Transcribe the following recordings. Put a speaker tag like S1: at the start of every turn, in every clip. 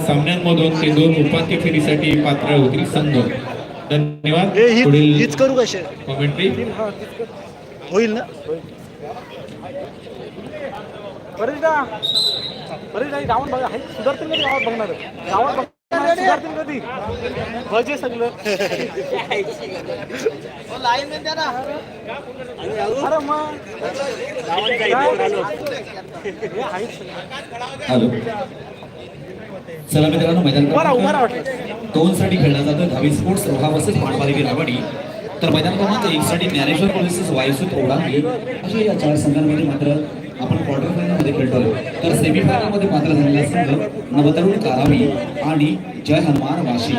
S1: सामन्यांमधून ते दोन उपांत्य फेरीसाठी पात्र होतील संघ. धन्यवाद. पुढील
S2: करू कसे
S1: कॉमेंट्री
S2: होईल ना?
S3: गावात बघा सुधारतील कधी गावात बघणार? गावात सुधारतील कधी भजे सगळं अरे मग. सगळं.
S4: हॅलो. चला मित्रांनो मैदान क्रमांक दोन साठी खेळला जातो धावी स्पोर्ट्स रोहा वर्सेस पाणबारी रावडी. तर मैदान क्रमांक एक साठी ज्ञानेश्वर पोलिसेस वायुसूत ओढांगी अशा या चार संघांमध्ये मात्र आपण क्वार्टर फायनलमध्ये खेळतो तर सेमी फायनलमध्ये मात्र झालेला संघ नवतरुण कारावी आणि जय हनुमान वाशी.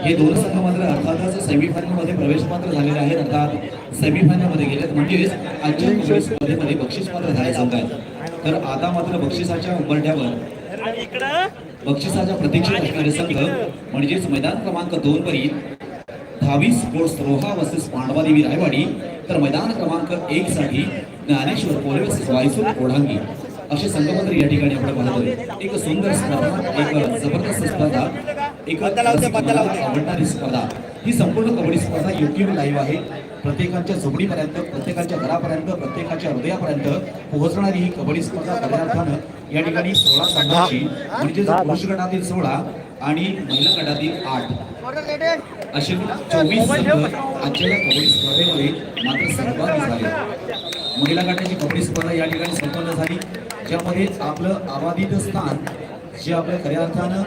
S4: हे दोन संघ मात्र अर्थातच सेमी फायनलमध्ये प्रवेश मात्र झालेले आहेत अर्थात सेमी फायनलमध्ये गेलेत म्हणजेच आजच्या स्पर्धेमध्ये बक्षीस मात्र झाले संघ आहेत तर आता मात्र बक्षिसाच्या उंबरठ्यावर बक्षिसाच्या प्रतीक्षेत असणारे संघ म्हणजेच मैदान क्रमांक दोन वरील दहावी स्पोर्ट्स रोहा वर्सेस पांडवादेवी रायवाडी तर मैदान क्रमांक एक साठी ज्ञानेश्वर कोले वर्सेस वायसूर ओढांगी असे संघपत्र या ठिकाणी आपण पाहतोय एक सुंदर स्पर्धा एक जबरदस्त स्पर्धा एक आवडणारी स्पर्धा. ही संपूर्ण कबड्डी स्पर्धा योग्य लाईव्ह आहे. प्रत्येकाच्या झोपडीपर्यंत प्रत्येकाच्या घरापर्यंत प्रत्येकाच्या हृदयापर्यंत पोहोचणारी ही कबड्डी स्पर्धा खऱ्या अर्थानं या ठिकाणी सोळा संघाची म्हणजे पुरुष गटातील सोळा आणि महिला गटातील आठ. असे चोवीस संघ आजच्या या कबड्डी स्पर्धेमध्ये मात्र सहभागी झाले. महिला गटाची कबड्डी स्पर्धा या ठिकाणी संपन्न झाली ज्यामध्ये आपलं आबादित स्थान जे आपल्या खऱ्या अर्थानं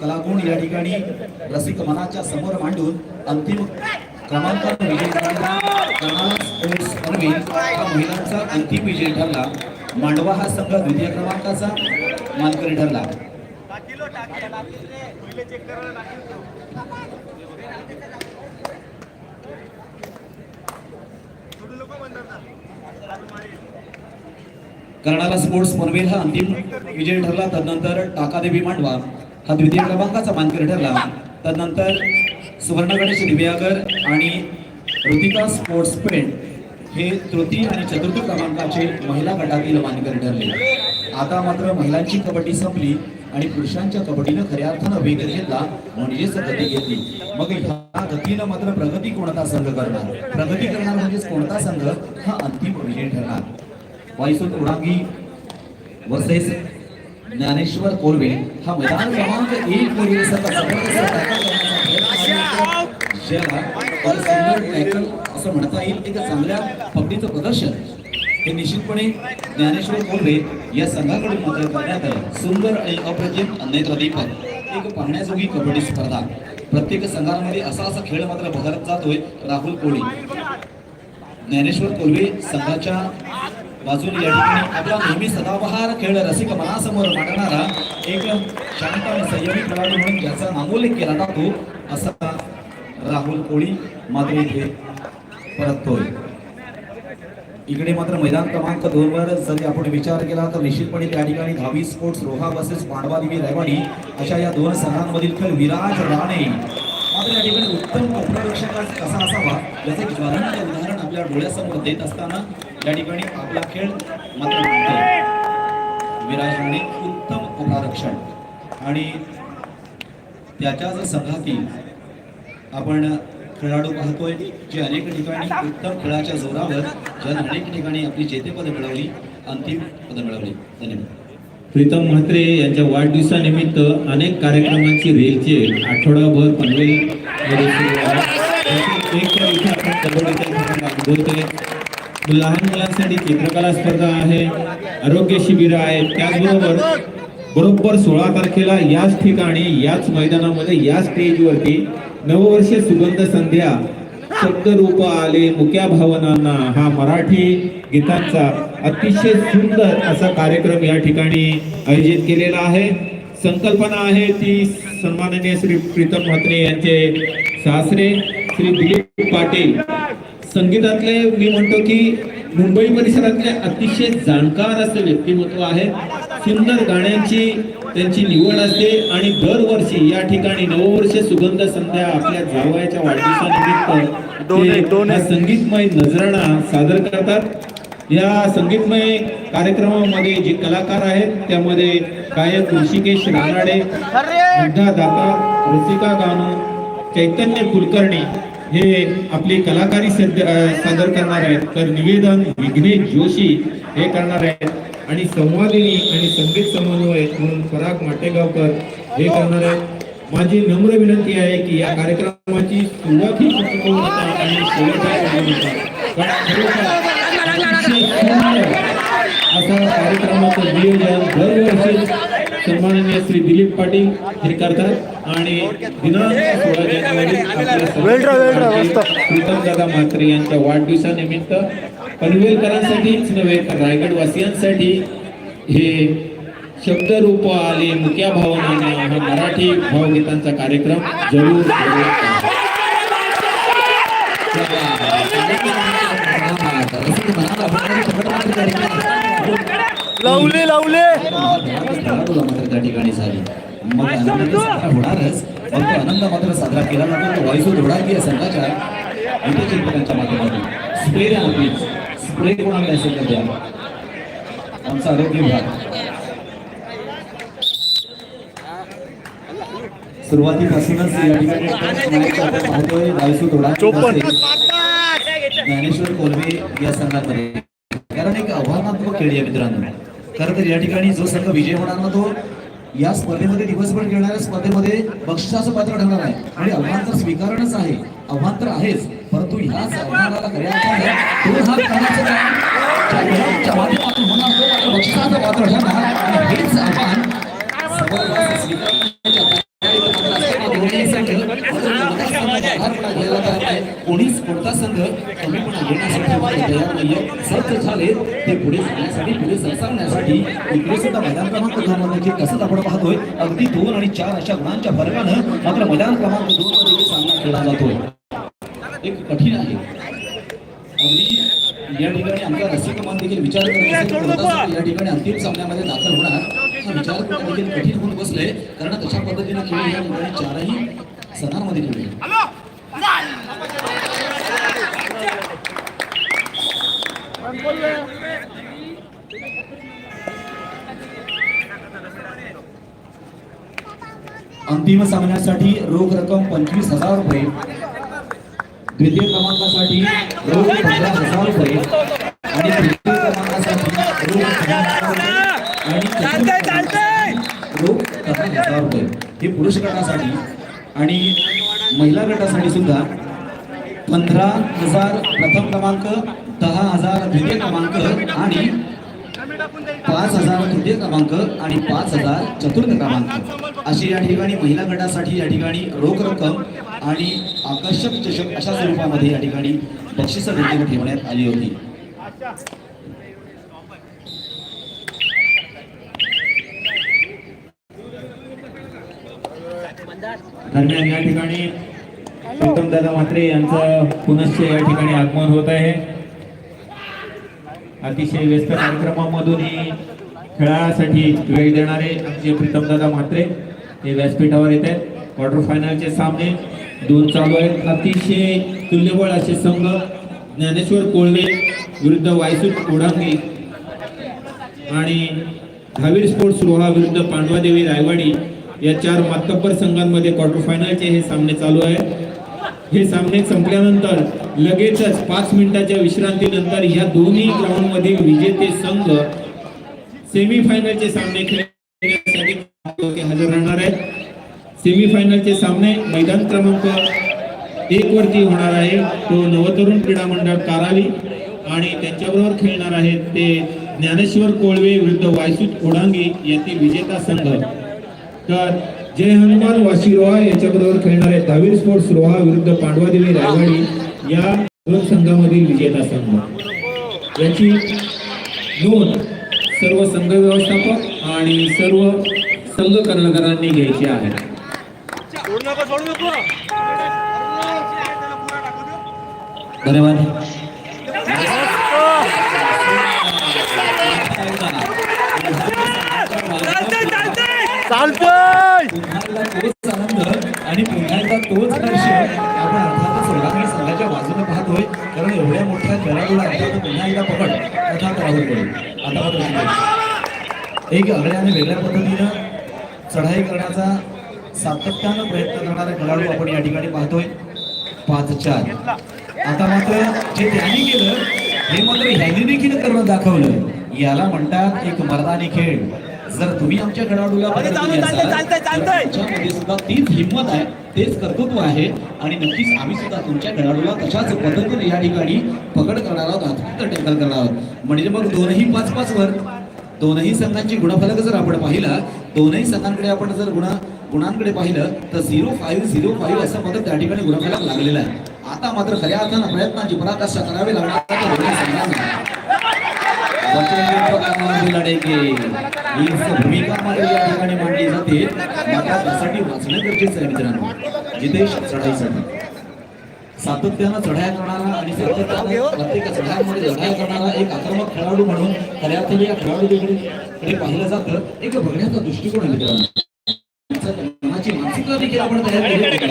S4: कलागुण या ठिकाणी रसिक मनाच्या समोर मांडून अंतिम क्रमांकावर विजय स्पोर्ट्स पनवेल हा महिलांचा अंतिम विजय ठरला. मांडवा हा संघ द्वितीय क्रमांकाचा मानकरी ठरला. कर्णाला स्पोर्ट्स पनवेल हा अंतिम विजय ठरला. तदनंतर टाकादेवी मांडवा हा द्वितीय क्रमांकाचा मानकरी ठरला. तदनंतर सुवर्ण गणेश दिव्यागर आणि ऋतिका स्पोर्ट्स पेंट हे तृतीय आणि चतुर्थ क्रमांकाचे महिला गटातील मानकरी ठरले. आता मात्र महिलांची कबड्डी संपली आणि पुरुषांच्या कबड्डीनं खऱ्या अर्थानं वेग घेतला म्हणजेच गती घेतली. मग ह्या गतीनं मात्र प्रगती कोणता संघ करणार? प्रगती करणार म्हणजेच कोणता संघ? हा अंतिम विजय ठरणार. वायसूत उडांगी वर्सेस ज्ञानेश्वर कोरवे हा मैदान क्रमांक एक मध्ये असं म्हणता येईल एक चांगल्या पगडीचं प्रदर्शन हे निश्चितपणे ज्ञानेश्वर कोरवे या संघाकडून मात्र करण्यात आलं. सुंदर आणि अप्रतिम नेत्रदीपक एक पाहण्याजोगी कबड्डी स्पर्धा. प्रत्येक संघांमध्ये असा असा खेळ मात्र बघत जातोय राहुल कोळी. ज्ञानेश्वर कोल्हे संघाच्या बाजूने या ठिकाणी आपला नेहमी सदाबहार खेळ रसिक मनासमोर मांडणारा एक शांत आणि संयमी खेळाडू म्हणून ज्याचा नामोल्लेख केला जातो असा राहुल कोळी मात्र इथे परततोय. इकडे मात्र मैदान क्रमांक दोन वर आपण विचार केला तर निश्चितपणे त्या ठिकाणी दहावी स्पोर्ट्स रोहा बसेस पांडवा पांडवादेवी रायवाडी अशा या दोन संघांमधील खेळ विराज राणे. मात्र या ठिकाणी उत्तम उपरक्षक कसा असावा याचं ज्वलंत उदाहरण आपल्या डोळ्यासमोर देत असताना या ठिकाणी आपला खेळ मात्र मांडतोय. विराज राणे उत्तम उपरक्षण आणि त्याच्याच संघातील आपण खेळाडू पाहतोय जे अनेक ठिकाणी उत्तम खेळाच्या जोरावर ज्यानं अनेक ठिकाणी आपली जेतेपद मिळवली अंतिम पद मिळवली. धन्यवाद.
S1: प्रीतम म्हात्रे यांच्या वाढदिवसानिमित्त अनेक कार्यक्रमांची रेलचे आठवडाभर पनवेल मध्ये सुरू आहे लहान मुलांसाठी चित्रकला स्पर्धा आहे आरोग्य शिबिर आहे त्याचबरोबर बरोबर सोळा तारखेला याच ठिकाणी याच मैदानामध्ये याच स्टेजवरती नववर्ष सुगंध संध्या शब्दरूप आले मुक्या भावनांना हा मराठी गीतांचा अतिशय सुंदर असा कार्यक्रम या ठिकाणी आयोजित केलेला आहे. संकल्पना आहे ती सन्माननीय श्री प्रीतम म्हात्रे यांचे सासरे श्री दिलीप पाटील संगीतातले मी म्हणतो की मुंबई परिसरातले अतिशय जाणकार असं व्यक्तिमत्व आहे. सुंदर गाण्यांची त्यांची निवड असते आणि दरवर्षी या ठिकाणी नववर्ष सुगंध संध्या आपल्या जावयाच्या वाढदिवसानिमित्त. संगीतमय नजराणा सादर करतात. या संगीतमय कार्यक्रमामध्ये जे कलाकार आहेत त्यामध्ये गायक ऋषिकेश रानाडे दाता रसिका गानू चैतन्य कुलकर्णी हे आपली कलाकारी सादर करणार आहेत. तर निवेदन विघ्नेश जोशी हे करणार आहेत. आणि संवादिनी आणि संगीत समन्वय म्हणून पराग माटेगावकर हे करणार आहेत. माझी नम्र विनंती आहे की या कार्यक्रमाची सुरुवात ही आणि असं कार्यक्रमाचं नियोजन सन्माननीय श्री दिलीप पाटील हे करतात आणि दिनांक. प्रीतम दादा म्हात्रे यांच्या वाढदिवसानिमित्त पनवेलकरांसाठीच नव्हे तर रायगड वासियांसाठी हे शब्दरूप आले मुक्या भावनाने हा मराठी भावगीतांचा कार्यक्रम जरूर जरूर.
S3: लावले लावले.
S4: त्या ठिकाणी झाली. मग आनंद होणारच. पण तो आनंद मात्र साजरा केला जातो तो वायसू धोडाकी या संघाच्या चिंतकांच्या माध्यमातून? स्प्रे द्या प्लीज स्प्रे कोणाकडे असेल तर द्या. आमचा आरोग्य विभाग. सुरुवातीपासूनच या ठिकाणी पाहतोय वायसू ज्ञानेश्वर कोलवे या संघामध्ये. कारण एक आव्हानात्मक खेळ आहे मित्रांनो. खरं तर या ठिकाणी जो संघ विजय होणार ना तो या स्पर्धेमध्ये दिवसभर खेळणाऱ्या स्पर्धेमध्ये बक्षिसाचं पात्र ठरणार आहे. आणि आव्हान तर स्वीकारणच आहे. आव्हान तर आहेच परंतु ह्याच आव्हानाला खऱ्या अर्थाने पात्र ठरणार आणि हेच आव्हान जबरदस्त स्वीकारण्याच्या दोन्ही संघ आधारपणा घ्यायला तयार नाही. कोणीच कोणता संघ कमीपणा घेण्यासाठी तयार नाहीये. सज्ज झाले ते पुढे जाण्यासाठी पुढे सरसावण्यासाठी इकडे सुद्धा मैदान क्रमांक दोन देखील कसं आपण पाहतोय अगदी दोन आणि चार अशा गुणांच्या फरकानं मात्र मैदान क्रमांक दोन मध्ये देखील सामना खेळला जातोय. एक कठीण आहे. अगदी या ठिकाणी आमचा रसिक देखील विचार करत या ठिकाणी अंतिम सामन्यामध्ये दाखल होणार? हा विचार करणं देखील कठीण होऊन बसले कारण तशा पद्धतीने खेळ या ठिकाणी चारही सणांमध्ये खेळले. अंतिम सामन्यासाठी रोख रक्कम पंचवीस हजार रुपये. द्वितीय क्रमांकासाठी रोख पंधरा हजार रुपये. आणि तृतीय क्रमांकासाठी रोख दहा हजार रुपये. हे पुरुष गटासाठी आणि महिला गटासाठी सुद्धा पंधरा हजार प्रथम क्रमांक दहा हजार द्वितीय क्रमांक आणि पाच हजार तृतीय क्रमांक आणि पाच हजार चतुर्थ क्रमांक. अशी या ठिकाणी महिला गटासाठी या ठिकाणी रोख रक्कम आणि आकर्षक चषक अशा स्वरूपामध्ये या ठिकाणी बक्षिसं देखील ठेवण्यात आली होती.
S1: दरम्यान या ठिकाणी प्रीतम दादा म्हात्रे यांचं पुनश्च या ठिकाणी आगमन होत आहे. अतिशय व्यस्त कार्यक्रमामधूनही खेळासाठी वेळ देणारे आमचे प्रीतम दादा म्हात्रे. हे व्यासपीठावर येत आहेत. क्वार्टर फायनलचे सामने. दोन चालू आहेत. अतिशय तुल्यबळ असे संघ. ज्ञानेश्वर कोळवे विरुद्ध वायसूट ओढांगी आणि धावीर स्पोर्ट्स रोहा विरुद्ध पांडवादेवी रायवाडी या चार मातब्बर संघांमध्ये क्वार्टर फायनलचे हे सामने चालू आहेत. हे सामने संपल्यानंतर लगेचच पाच मिनिटाच्या विश्रांतीनंतर या दोन्ही ग्राउंडमध्ये विजेते संघ सेमीफायनलचे सामने खेळण्यासाठी हजर राहणार आहेत. सेमीफायनलचे सामने मैदान क्रमांक एक वरती होणार आहे. तो नवतरुण क्रीडा मंडळ कारावी आणि त्यांच्याबरोबर खेळणार आहेत ते ज्ञानेश्वर कोळवे विरुद्ध वायसूत ओढांगी यातील विजेता संघ. तर जय हनुमान वाशी रोहा याच्याबरोबर खेळणारे दहावीर स्पोर्ट्स रोहा विरुद्ध पांडवादेवी रायवाडी या दोन संघामधील विजेता संघ. याची नोंद सर्व संघ व्यवस्थापक आणि सर्व संघ कर्णधारांनी घ्यायची आहे.
S4: आनंद आणि पुन्हा एकदा तोच हर्ष आपण अर्थातच रोगाकडे संघाच्या बाजूने पाहतोय. कारण एवढ्या मोठ्या खेळाडूला अर्थात पुन्हा एकदा पकड. अर्थात पडेल आता. एक आगळ्या आणि वेगळ्या पद्धतीनं चढाई करण्याचा सातत्यानं प्रयत्न करणारे खेळाडू आपण या ठिकाणी पाहतोय. पाच चार. आता मात्र जे त्यांनी केलं हे मात्र ह्यांनी देखील करणं दाखवलं. याला म्हणतात एक मर्दानी खेळ. जर तुम्ही आमच्या खेळाडूला सुद्धा तीच हिंमत आहे तेच कर्तृत्व आहे. आणि नक्कीच आम्ही सुद्धा तुमच्या खेळाडूला तशाच पद्धतीने या ठिकाणी पकड करणार आहोत अत्यंत टेकल करणार आहोत. म्हणजे मग दोनही पाच पाच वर दोनही संघांची गुणफलक जर आपण पाहिला दोनही संघांकडे आपण जर गुण गुणांकडे पाहिलं तर झिरो फाईव्ह झिरो फाईव्ह असं मात्र त्या ठिकाणी गुणफलक लागलेलं आहे. आता मात्र खऱ्या अर्थानं प्रयत्नांची पराकाष्ठा करावी लागणार भूमिका मात्र या ठिकाणी मांडली जाते. मात्र त्यासाठी वाचणं गरजेचं आहे मित्रांनो. जिथे चढाईसाठी सातत्यानं चढाया करणारा आणि सातत्यानं प्रत्येक चढायांमध्ये लढाई करणारा एक आक्रमक खेळाडू म्हणून खऱ्या अर्थाने या खेळाडूकडे पाहिलं जातं. एक बघण्याचा दृष्टिकोन आहे मित्रांनो. त्यांचं मनाची मानसिकता देखील आपण तयार केली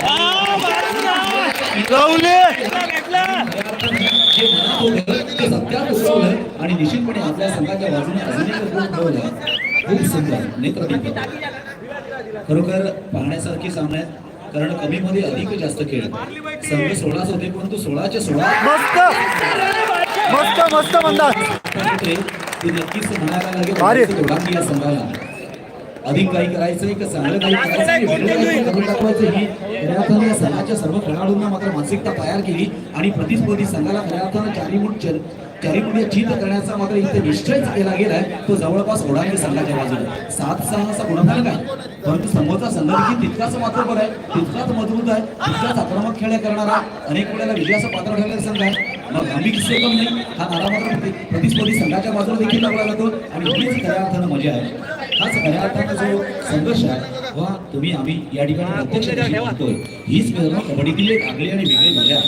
S4: आणि निश्चितपणे आपल्या संघाच्या बाजूने अजून खूप सुंदर नेत्रदीप खरोखर पाहण्यासारखी सामने आहेत कारण कमी मध्ये अधिक जास्त खेळ संघ सोळाच होते परंतु सोळाच्या सोळा
S3: मस्त! मस्त मस्त म्हणतात
S4: होते, ते नक्कीच म्हणायला. लागेल दोघांनी या संघाला अधिक काही करायचं का चांगलं काही करायचं करून दाखवायचं ही खऱ्या अर्थाने या संघाच्या सर्व खेळाडूंना मात्र मानसिकता तयार केली आणि प्रतिस्पर्धी संघाला खऱ्या अर्थानं चारी मुठ चारी करण्याचा मात्र इथे निश्चयच केला गेलाय. तो जवळपास ओढांगी संघाच्या बाजूने. सात सहा असा गुणफलक आहे परंतु समोरचा संघ देखील तितकाच मात्र बरं आहे तितकाच मजबूत आहे तितकाच आक्रमक खेळ करणारा. अनेक वेळेला विजयाचं पात्र ठरलेला संघ आहे. मग आम्ही किस्से कम नाही हा नारा मात्र प्रतिस्पर्धी संघाच्या बाजूला देखील लागला जातो आणि हीच खऱ्या अर्थानं मजा आहे. हाच खऱ्या अर्थानं जो संघर्ष आहे वा तुम्ही आम्ही या ठिकाणी प्रत्यक्ष दिवशी पाहतोय हीच मित्रांनो कबड्डीतील आगळी आणि वेगळी मजा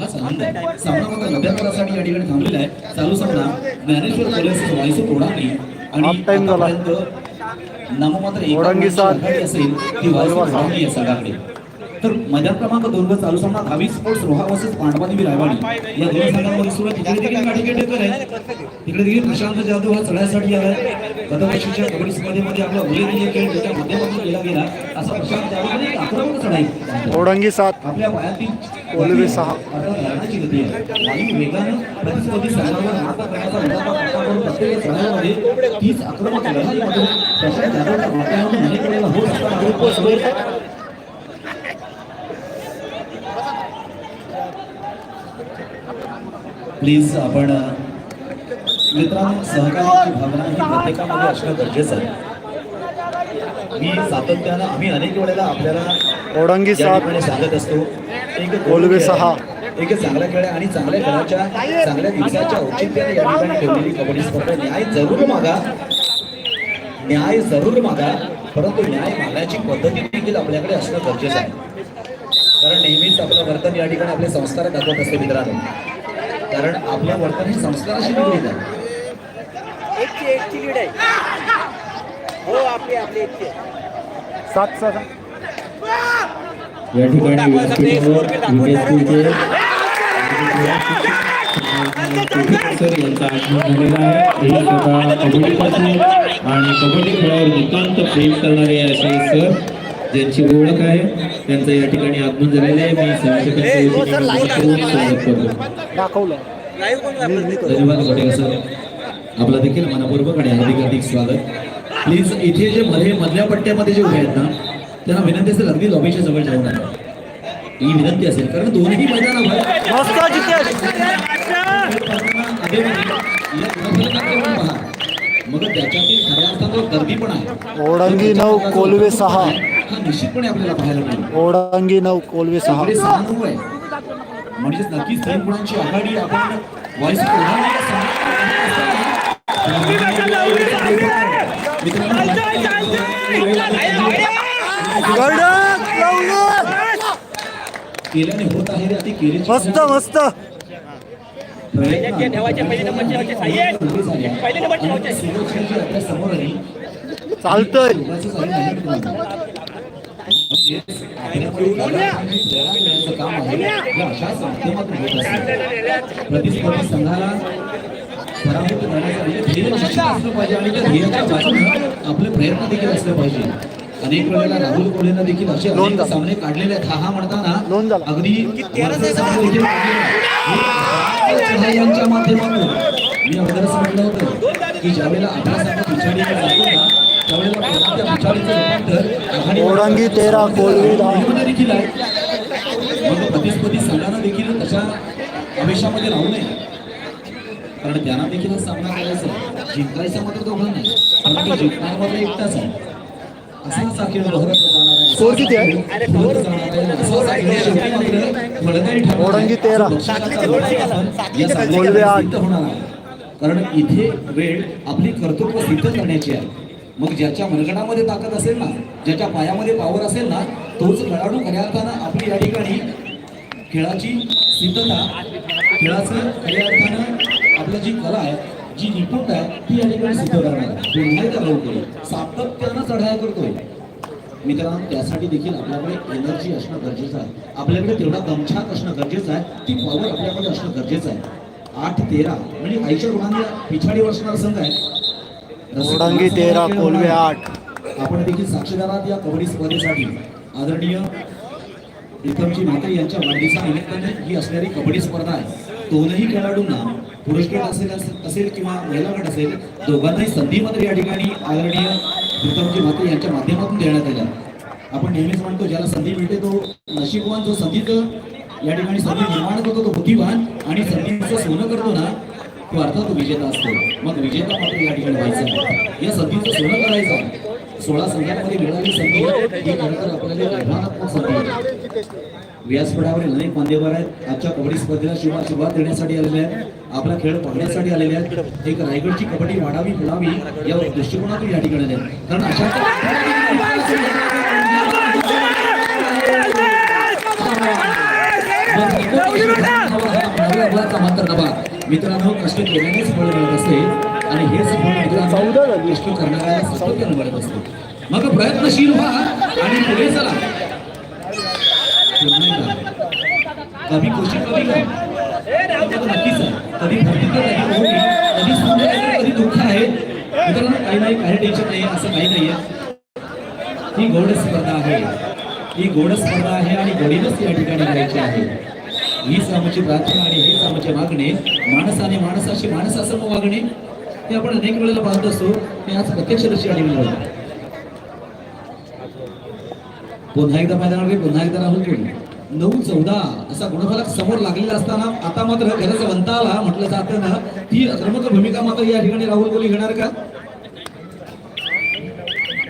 S4: हाच आनंद आहे. सामना मात्र मध्यांतरासाठी या ठिकाणी थांबलेला आहे. चालू सामना ज्ञानेश्वर कॉलेज वायसू तोडाणी आणि नाममात्र एका असेल ती वायसू तोडाणी या संघाकडे. तर मैदान क्रमांक दोन वर चालू सामना धावी स्पोर्ट्स रोहा वर्सेस पांडवादेवी रायवाडी. या दोन संघांमध्ये सुरू आहे. तिकडे देखील गाठी गेटेकर आहे तिकडे देखील प्रशांत जाधव हा चढायसाठी आलाय. गतवर्षीच्या कबड्डी स्पर्धेमध्ये आपला उल्लेखनीय खेळ त्याच्या माध्यमातून केला गेला. असा प्रशांत जाधव आक्रमक चढाई.
S3: ओढंगी सात.
S4: आपल्या पायातील
S3: कोलवे सहा.
S4: लढण्याची गती आहे. आणि वेगानं प्रतिस्पर्धी संघावर मात करण्याचा उदाहरण प्रयत्न करून प्रत्येक चढाईमध्ये तीच आक्रमक लढाईमध्ये प्रशांत जाधवच्या वाट्यावरून अनेक वेळेला होत असताना प्लीज आपण मित्रांनो सहकार्याची भावना ही प्रत्येकामध्ये असणं गरजेचं आहे. मी सातत्यानं आम्ही अनेक वेळेला आपल्याला ठिकाणी सांगत असतो. एक
S3: कोलवे सहा.
S4: एक चांगला खेळ आणि चांगल्या खेळाच्या चांगल्या दिवसाच्या औचित्याने या ठिकाणी ठेवलेली कबड्डी स्पर्धा. न्याय जरूर मागा. न्याय जरूर मागा. परंतु न्याय मागण्याची पद्धती देखील आपल्याकडे असणं गरजेचं आहे. कारण नेहमीच आपलं वर्तन या ठिकाणी आपले संस्कार दाखवत असते मित्रांनो. कारण आपलं वर्तन हे संस्काराशी निगडीत आहे.
S2: एकची एकची लीड आहे. हो आपली आपली एकची.
S3: सात सात.
S1: या ठिकाणी विद्यार्थीचे सर यांचा आगमन झालेला आहे. हे स्वतः कबड्डीपासून आणि कबड्डी खेळावर नितांत प्रेम करणारे असे सर ज्यांची ओळख आहे त्यांचं या ठिकाणी आगमन झालेलं आहे. मी वतीने स्वागत
S4: सर. आपलं देखील मनपूर्वक आणि हार्दिक हार्दिक स्वागत. प्लीज इथे जे मध्ये मधल्या पट्ट्यामध्ये जे उभे आहेत ना त्यांना विनंती असेल अगदी लॉबीच्या जवळ जाऊ नका. ही विनंती असेल कारण दोन्ही मैदानावर
S3: मस्त जितेश
S4: मग त्याच्यातील खऱ्या अर्थानं गर्दी पण आहे
S3: ओढंगी नऊ, कोलवे सहा.
S4: हा निश्चितपणे आपल्याला पाहायला मिळेल
S3: ओढंगी नऊ कोलवे सहा
S4: इकडे सहा नऊ आहे म्हणजेच नक्कीच तीन गुणांची आघाडी आपण केल्याने होत आहे
S3: मस्त मस्त चालतंय.
S4: प्रतिस्पर्धी संघाला पराभूत बाजूनं आपले प्रयत्न देखील असले पाहिजे. अनेक वेळेला राहुल कोहलीनं देखील असे अनेक सामने काढलेले आहेत. हा हा म्हणताना अगदी. हे यांच्या माध्यमातून. मी अगोदरच म्हटलं होतं की ज्यावेळेला
S5: दहा.
S4: मध्ये देखील आहे. मग प्रतिस्पर्धी संघानं देखील तशा आवेशामध्ये राहू नये. कारण त्यांना देखील हा सामना करायचा आहे. जिंकायचा मात्र दोघं नाही. परंतु जिंकणार मात्र एकटाच आहे.
S5: स्कोर किती आहे? ओरंगी तेरा. कोलवे आठ.
S4: सिद्ध होणार आहे कारण इथे वेळ आपली कर्तृत्व सिद्ध करण्याची आहे मग ज्याच्या मनगणामध्ये ताकद असेल ना ज्याच्या पायामध्ये पावर असेल ना तोच खेळाडू खऱ्या अर्थानं आपली या ठिकाणी खेळाची सिद्धता खेळाचं खऱ्या अर्थानं आपलं जी कला आहे जी निपुण आहे ती या ठिकाणी सिद्ध करणार. लवकर सातत्यानं चढाया करतोय. मित्रांनो त्यासाठी देखील आपल्याकडे एनर्जी असणं गरजेचं आहे. आपल्याकडे तेवढा दमछाक असणं गरजेचं आहे. ती पॉवर आपल्याकडे असणं गरजेचं आहे. आठ तेरा. म्हणजे आईच्या गुणांनी पिछाडीवर असणारा संघ आहे.
S5: तेरा, कोलवे. आठ.
S4: आपण देखील साक्षीदार आहात या कबड्डी स्पर्धेसाठी आदरणीय प्रीतमजी म्हात्रे यांच्या वाढदिवसानिमित्ताने ही असणारी कबड्डी स्पर्धा आहे. दोनही खेळाडूंना पुरुष गट असेल असेल किंवा महिला गट असेल दोघांनाही संधी मात्र या ठिकाणी आदरणीय प्रीतमजी म्हात्रे यांच्या माध्यमातून देण्यात आल्या. आपण नेहमीच म्हणतो ज्याला संधी मिळते तो नशीबवान जो संधीत या ठिकाणी संधी निर्माण करतो तो बुद्धिवान आणि संधीचं सोनं करतो ना तो अर्थात विजेता असतो. मग विजेता मात्र या ठिकाणी व्हायचं या संधीचं सोनं करायचं सोळा संघांमध्ये मिळाली संधी ही खरं तर आपल्याला संधी आहे. व्यासपीठावरील अनेक मान्यवर आहेत. आजच्या कबड्डी स्पर्धेला शुभ सुरुवात देण्यासाठी आलेले आहेत. आपला खेळ पाहण्यासाठी आलेले आहेत. एक रायगडची कबड्डी वाढावी फुलावी या दृष्टिकोनातून या ठिकाणी आले कारण अशा मित्रांनो कष्ट केल्यानेच फळ मिळत असते आणि हेच फळ मित्रांनो कष्ट करणाऱ्या सातत्याने मिळत असते. मग प्रयत्नशील व्हा आणि पुढे चला. कभी खुशी कभी गम नक्कीच कधी भरती तर हो कधी ओढणी, कधी आहे कधी दुःख आहे मित्रांनो काही नाही काही टेन्शन नाही असं काही नाहीये ही गोड स्पर्धा आहे ही गोड स्पर्धा आहे आणि गोडीनच या ठिकाणी करायची आहे. हीच आमची प्रार्थना आणि हीच आमचे मागणे माणसाने माणसाशी माणसासमोर वागणे हे आपण अनेक वेळेला पाहत असतो. हे आज प्रत्यक्ष दृष्टी आढळून पुन्हा एकदा मैदानावर पुन्हा एकदा राहून घेऊन नऊ चौदा असा गुणफलक समोर लागलेला असताना आता मात्र गरज वंताला म्हटलं जातं ना. ती आक्रमक भूमिका मात्र या ठिकाणी राहुल कोहली घेणार का?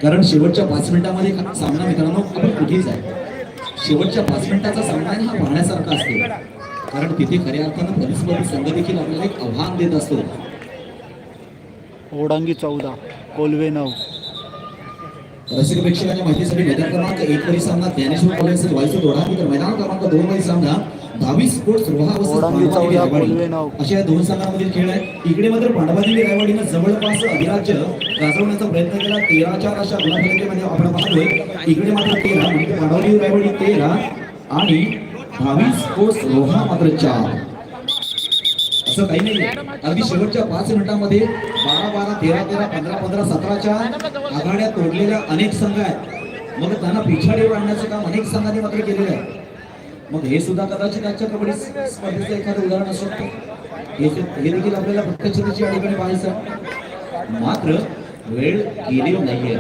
S4: कारण शेवटच्या पाच मिनिटांमध्ये सामना मित्रांनो आपण कुठेच आहे. शेवटच्या पाच मिनिटाचा सामना हा पाहण्यासारखा असतो. कारण तिथे खऱ्या अर्थानं प्रतिस्पर्धी संघ देखील आपल्याला एक आव्हान देत असतो.
S5: ओडांगी चौदा कोलवे नऊ.
S4: रसिक प्रेक्षकांच्या माहितीसाठी मैदान क्रमांक एक वरील सामना ज्ञानेश्वर कॉलेज वायचं दोडा तर मैदान क्रमांक दोन वरील सामना दहावी स्पोर्ट्स रोहा. अशा या दोन संघांमधील खेळ आहे इकडे मात्र पांडवादेवी रायवाडीनं जवळपास अधिराज्य गाजवण्याचा प्रयत्न केला. तेरा चार अशा गुणाफलकेमध्ये आपण पाहतोय. इकडे मात्र तेरा म्हणजे पांडवादेवी रायवाडी तेरा आणि दहावी स्पोर्ट्स रोहा मात्र चार. असं काही नाही अगदी शेवटच्या पाच मिनिटांमध्ये बारा बारा तेरा तेरा पंधरा पंधरा सतराच्या आघाड्या तोडलेल्या अनेक संघ आहेत. मग त्यांना पिछाडीवर आणण्याचं काम अनेक संघांनी मात्र केलेलं आहे. मग हे सुद्धा कदाचित आजच्या कबड्डी स्पर्धेचं एखादं उदाहरण असू शकतं. हे हे देखील आपल्याला प्रत्यक्ष ठिकाणी पाहायचं मात्र वेळ गेली नाहीये.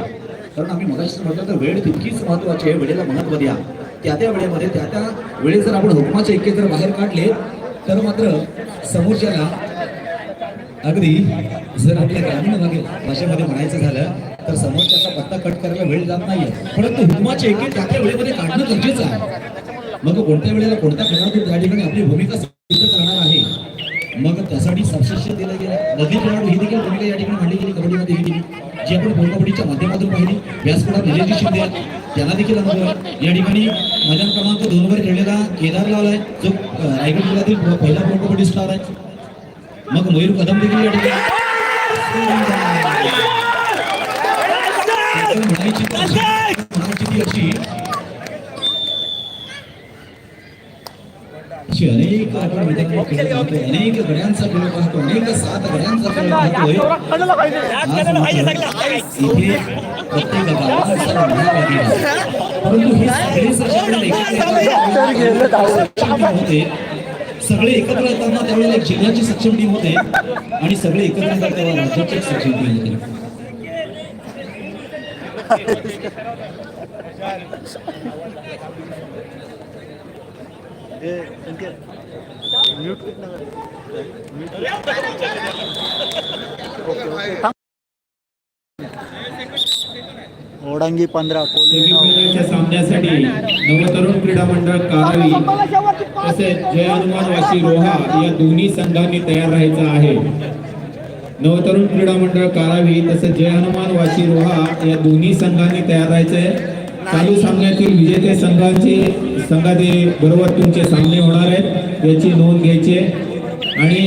S4: कारण आम्ही मगाशी म्हटलं तर वेळ तितकीच महत्वाची आहे. वेळेला महत्त्व द्या. त्या त्या वेळेमध्ये त्या त्या वेळेस जर आपण हुकमाचे एके जर बाहेर काढले तर मात्र समोरच्याला अगदी जर आपल्या ग्रामीण भागे भाषेमध्ये म्हणायचं झालं तर समोरच्याचा पत्ता कट करायला वेळ जात नाहीये. परंतु हुकमाचे एक एक टाक्या वेळेमध्ये काढणं गरजेचं आहे. मग कोणत्या वेळेला कोणत्या खेळाडू त्या ठिकाणी आपली भूमिका सिद्ध करणार आहे? मग त्यासाठी सबशिष्य दिलं गेलं. नदी खेळाडू ही देखील भूमिका या ठिकाणी मांडली गेली. कबड्डीमध्ये ही जी आपण प्रो कबड्डीच्या माध्यमातून पाहिली. व्यासपीठात निलेजी शिंदे त्यांना देखील अनुभव आहे. या ठिकाणी मैदान क्रमांक दोन वर खेळलेला केदार लाल आहे. जो रायगड जिल्ह्यातील पहिला प्रो कबड्डी स्टार आहे. मग मयूर कदम देखील या ठिकाणी. म्हणायची अशी- म्हणायची ती अशी अनेक आपण खेळ अनेक गड्यांचा खेळ पाहतो अनेक सात गड्यांचा खेळ पाहतोय. इथे प्रत्येक. परंतु हे सगळे सगळे एकत्र येताना होते. सगळे एकत्र येताना त्यावेळेला एक जिल्ह्याची सक्षम टीम होते. आणि सगळे एकत्र येतात तेव्हा राज्याची सक्षम टीम होते.
S5: ओडांगी पंधरा
S1: सेमीफायनलच्या सामन्यासाठी नवतरुण क्रीडा मंडळ कारावी तसेच जय हनुमान वाशी रोहा या दोन्ही संघांनी तयार राहायचं आहे. नवतरुण क्रीडा मंडळ कारावी तसेच जय हनुमान वाशी रोहा या दोन्ही संघांनी तयार राहायचंय. चालू सामन्यातील विजेते संघाचे संघाचे बरोबर तुमचे सामने होणार आहेत याची नोंद घ्यायची आणि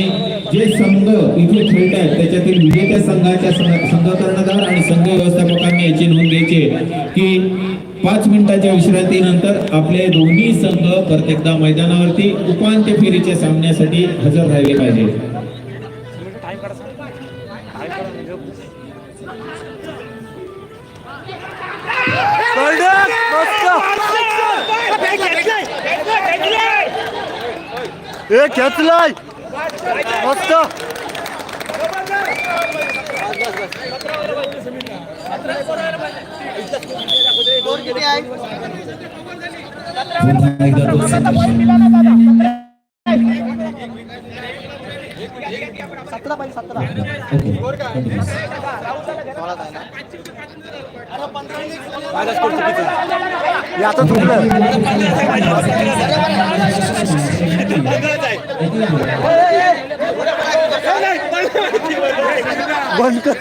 S1: जे संघ इथे खेळत आहेत त्याच्यातील विजेत्या संघाच्या संघ कर्णधार आणि संघ व्यवस्थापकांनी याची नोंद घ्यायची की पाच मिनिटाच्या विश्रांतीनंतर आपले दोन्ही संघ प्रत्येकदा मैदानावरती उपांत्य फेरीच्या सामन्यासाठी हजर राहिले पाहिजे.
S5: ए खेचलाय मस्त.
S3: सतरा पाहिजे सतरा.
S5: आता चुकलं बंद कर.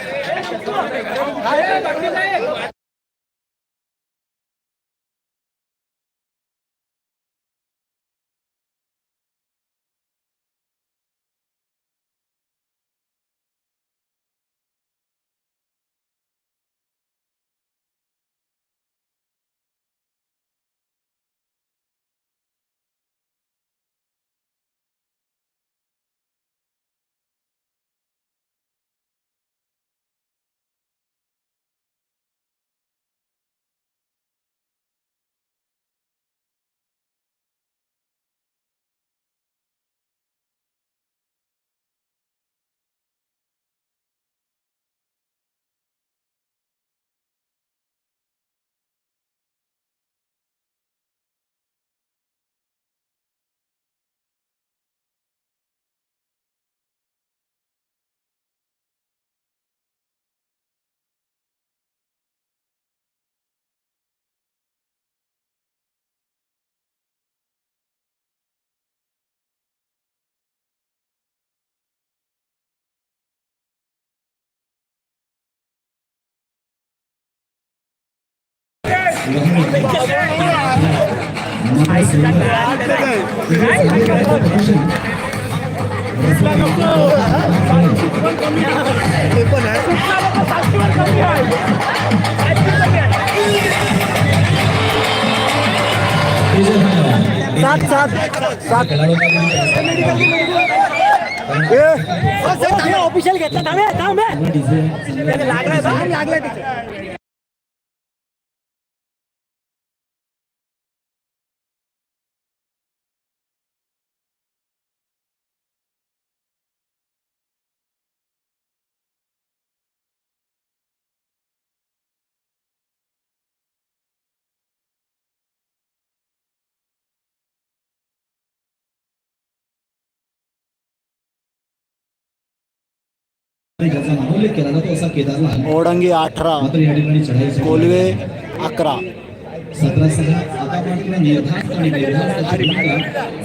S5: सात सात. सात
S3: ऑफिशियल घेतला. थांबे थांबे. लागलाय लागलाय
S5: ओडांगी अठरा कोल्वे अकरा.
S4: सतरा सहा आता निर्धास्त आणि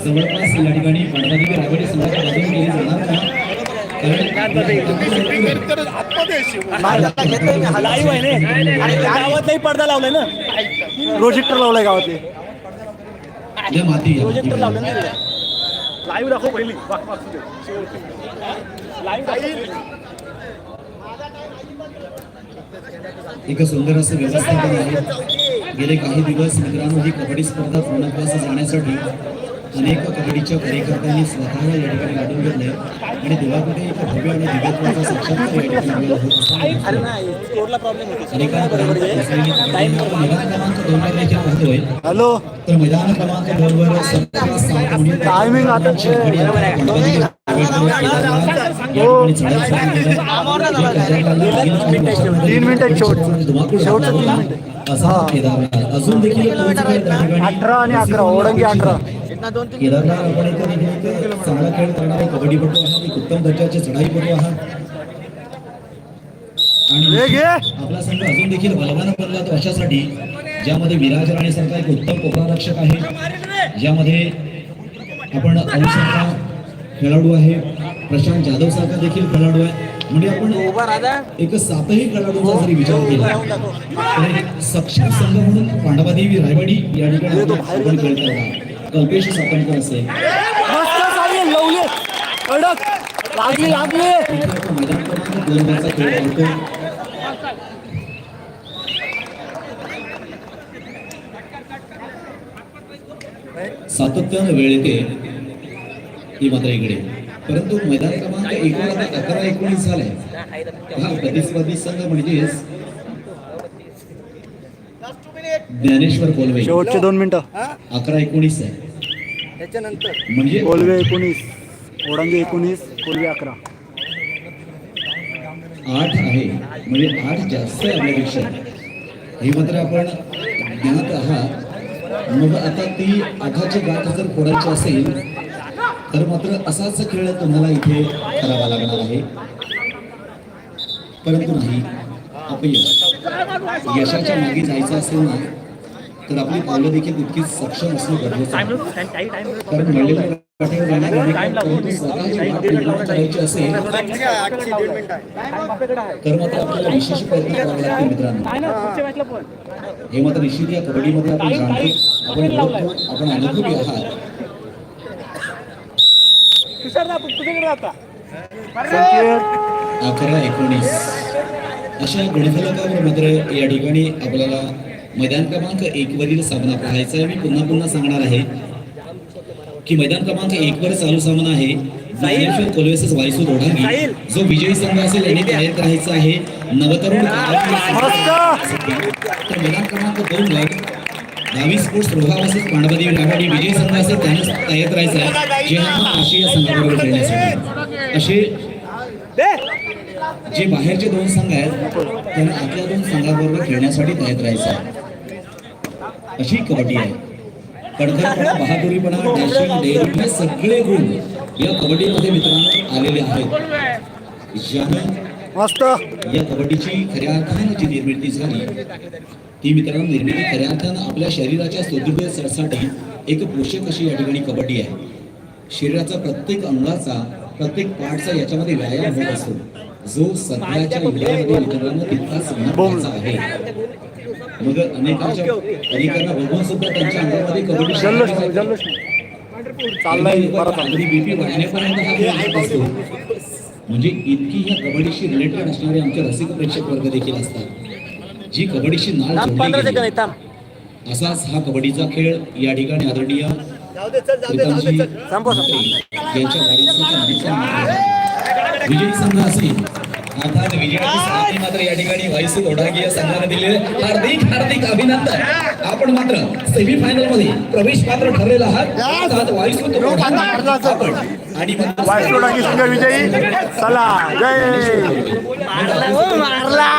S4: जवळपास या ठिकाणी
S3: पडदा लावलाय ना.
S5: प्रोजेक्टर लावलाय गावातले.
S4: माती
S3: प्रोजेक्टर
S4: माती.
S3: लावलं ना. लाईव्ह दाखव पहिली. लाईव्ह
S4: एक सुंदर असं व्यवस्थापन आहे. गेले काही दिवस मित्रांनो ही कबड्डी स्पर्धा पूर्णत्वास जाण्यासाठी अनेक कबड्डीच्या कार्यकर्त्यांनी स्वतःला या ठिकाणी गाठून घेतलंय. आणि देवाकडे एक भव्य आणि दिव्यत्वाचा साक्षात्कार या ठिकाणी होत असताना
S5: हॅलो आता
S4: गणपती
S5: तीन मिनिटं शेवट. शेवटचं तीन मिनिटं.
S4: अजून देखील
S5: अठरा आणि अकरा ओढंगी अठरा
S4: केदारनाथ आपण एक चांगला खेळ करणारे कबड्डीपटू आहात उत्तम दर्जाचे चढाईपटू आहात आणि. आपला संघ अजून देखील बलवान बनला तो अशासाठी ज्यामध्ये विराज राणे सारखा एक उत्तम कोपरारक्षक आहे ज्यामध्ये आपण औषधा खेळाडू आहे प्रशांत जाधव सारखा देखील खेळाडू आहे. म्हणजे आपण एक सातही खेळाडूंचा जरी विचार केला तर एक सक्षम संघ म्हणून पांडवादेवी रायवाडी या ठिकाणी आपण खेळत आहोत. कल्पेश सापणकर असेल मैदान क्रमांक दोन खेळ सातत्यानं वेळ येते ती मात्र इकडे. परंतु मैदान क्रमांक एक वर आता अकरा एकोणीस झालाय. हा प्रतिस्पर्धी संघ म्हणजेच ज्ञानेश्वर कोलवे.
S5: शेवटचे दोन मिनिटं.
S4: अकरा एकोणीस आहे.
S2: त्याच्यानंतर
S4: म्हणजे
S5: कोलवे एकोणीस ओढंगी एकोणीस कोलवे अकरा.
S4: आठ आहे. म्हणजे आठ जास्त आहे आपल्यापेक्षा. हे मात्र आपण ज्ञात आहात. मग आता ती आठाची गाठ जर फोडायची असेल तर मात्र असाच खेळ तुम्हाला इथे करावा लागणार आहे. परंतु नाही अपयश यशाच्या मागे जायचं असेल ना तर आपली पावलं देखील तितकीच सक्षम असणं गरजेचं आहे. कारण म्हणलेल्या गाठीवर जाणार करायची असेल तर मात्र आपल्याला विशेष प्रयत्न करावे लागतील मित्रांनो. हे मात्र निश्चित या कबड्डीमध्ये आपण जाणतो. आपण ओळखतो आपण अनुभवी आहात. अकरा एकोणीस. अशा गणफलकावर मात्र या ठिकाणी आपल्याला मैदान क्रमांक एक वरील सामना पाहायचा आहे. मी पुन्हा पुन्हा सांगणार आहे की मैदान क्रमांक एक वर चालू सामना आहे. ज्ञानेश्वर कोल्वेसस वायसू जो विजयी संघ असेल याने तयार करायचा आहे. नवतरुण तर क्रमांक दोन वर दहावी स्पोर्ट्स रोहा वर्सेस पांडवदेवी रागाडी विजयी संघ असेल त्याने तयार करायचा आहे. जे हा काशी या संघाबरोबर खेळण्यासाठी असे जे बाहेरचे दोन संघ आहेत त्यांना आपल्या दोन संघाबरोबर खेळण्यासाठी तयार राहायचं आहे. अशी कबड्डी आहे. कडकरपणा बहादुरीपणा डॅशिंग सगळे गुण या कबड्डीमध्ये मित्रांनो आलेले आहेत. ज्यानं या कबड्डीची खऱ्या अर्थानं जी निर्मिती झाली ती मित्रांनो निर्मिती खऱ्या अर्थानं आपल्या शरीराच्या सुदृढतेसाठी एक पोषक अशी या ठिकाणी कबड्डी आहे. शरीराचा प्रत्येक अंगाचा प्रत्येक पार्टचा याच्यामध्ये व्यायाम होत असतो. जो सध्याच्या युगामध्ये मित्रांनो तितकाच महत्त्वाचा आहे. मग अनेकांच्या अनेकांना बघून सुद्धा त्यांच्या अंगामध्ये कबड्डी
S5: चाललाय.
S4: अगदी बीपी वाढण्यापर्यंत हा खेळ होत असतो म्हणजे इतकी ह्या कबड्डीशी रिलेटेड असणारे आमचे रसिक प्रेक्षक वर्ग देखील असतात. जी कबड्डीशी नाळ जोडली गेली. असाच हा कबड्डीचा खेळ या ठिकाणी आदरणीय यांच्या वाढीचा. विजयी संघ असेल. अर्थात विजयाची संधी मात्र या ठिकाणी वायसू ओढागी या संघाने दिलेले हार्दिक हार्दिक अभिनंदन. आपण मात्र सेमी फायनलमध्ये प्रवेश पात्र ठरलेला आहात. वायसू आपण आणि
S5: वायसू संघ विजयी. चला जय.
S4: मारला.